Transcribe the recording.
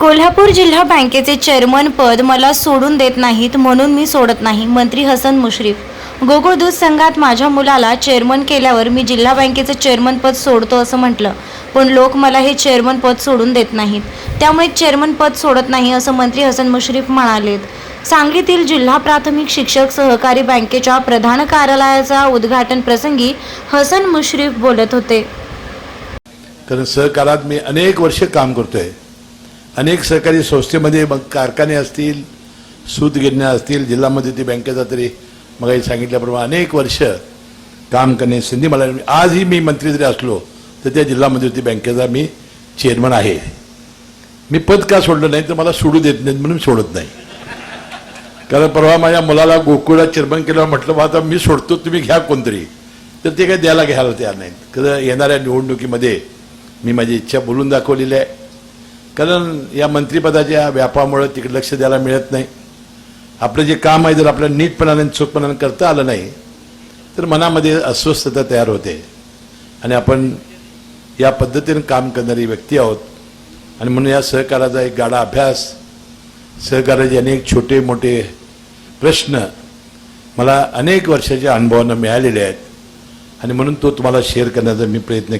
कोल्हापूर जिल्हा बँकेचे चेअरमन पद मला सोडून देत नाहीत म्हणून मी सोडत नाही मंत्री हसन मुश्रीफ. गोकुळ दूध संघात माझ्या मुलाला चेअरमन केल्यावर मी जिल्हा बँकेचे चेअरमन पद सोडतो असं म्हटलं पण लोक मला हे चेअरमन पद सोडून देत नाहीत. त्यामुळे चेअरमन पद सोडत नाही असं मंत्री हसन मुश्रीफ म्हणालेत. सांगलीतील जिल्हा प्राथमिक शिक्षक सहकारी बँकेच्या प्रधान कार्यालयाचा उद्घाटन प्रसंगी हसन मुश्रीफ बोलत होते. कारण सहकारात मी अनेक वर्ष काम करतोय. अनेक सहकारी संस्थेमध्ये मग कारखाने असतील सूत गिरण्या असतील जिल्हा मध्यवर्ती बँकेचा तरी मग सांगितल्याप्रमाणे अनेक वर्ष काम करणे संधी मला आजही मी मंत्री जरी असलो तर त्या जिल्हा मध्यवर्ती बँकेचा मी चेअरमन आहे. मी पद का सोडलं नाही तर मला सोडू देत नाहीत म्हणून सोडत नाही. कारण परवा माझ्या मुलाला गोकुळला चेअरमन केल्यावर म्हटलं बा आता मी सोडतो तुम्ही घ्या कोणतरी. तर ते काही द्यायला घ्यायला तयार नाहीत. कारण येणाऱ्या निवडणुकीमध्ये मी माझी इच्छा बोलून दाखवलेली आहे. कारण या मंत्रिपदाच्या व्यापामुळे तिकडे लक्ष द्यायला मिळत नाही. आपलं जे काम आहे जर आपल्याला नीटपणाने चूकपणाने चोखपणाने करता आलं नाही तर मनामध्ये अस्वस्थता तयार होते. आणि आपण या पद्धतीनं काम करणारी व्यक्ती आहोत. आणि म्हणून या सहकाराचा एक गाडा अभ्यास सहकाराचे अनेक छोटे मोठे प्रश्न मला अनेक वर्षाच्या अनुभवानं मिळालेले आहेत. आणि म्हणून तो तुम्हाला शेअर करण्याचा मी प्रयत्न केला.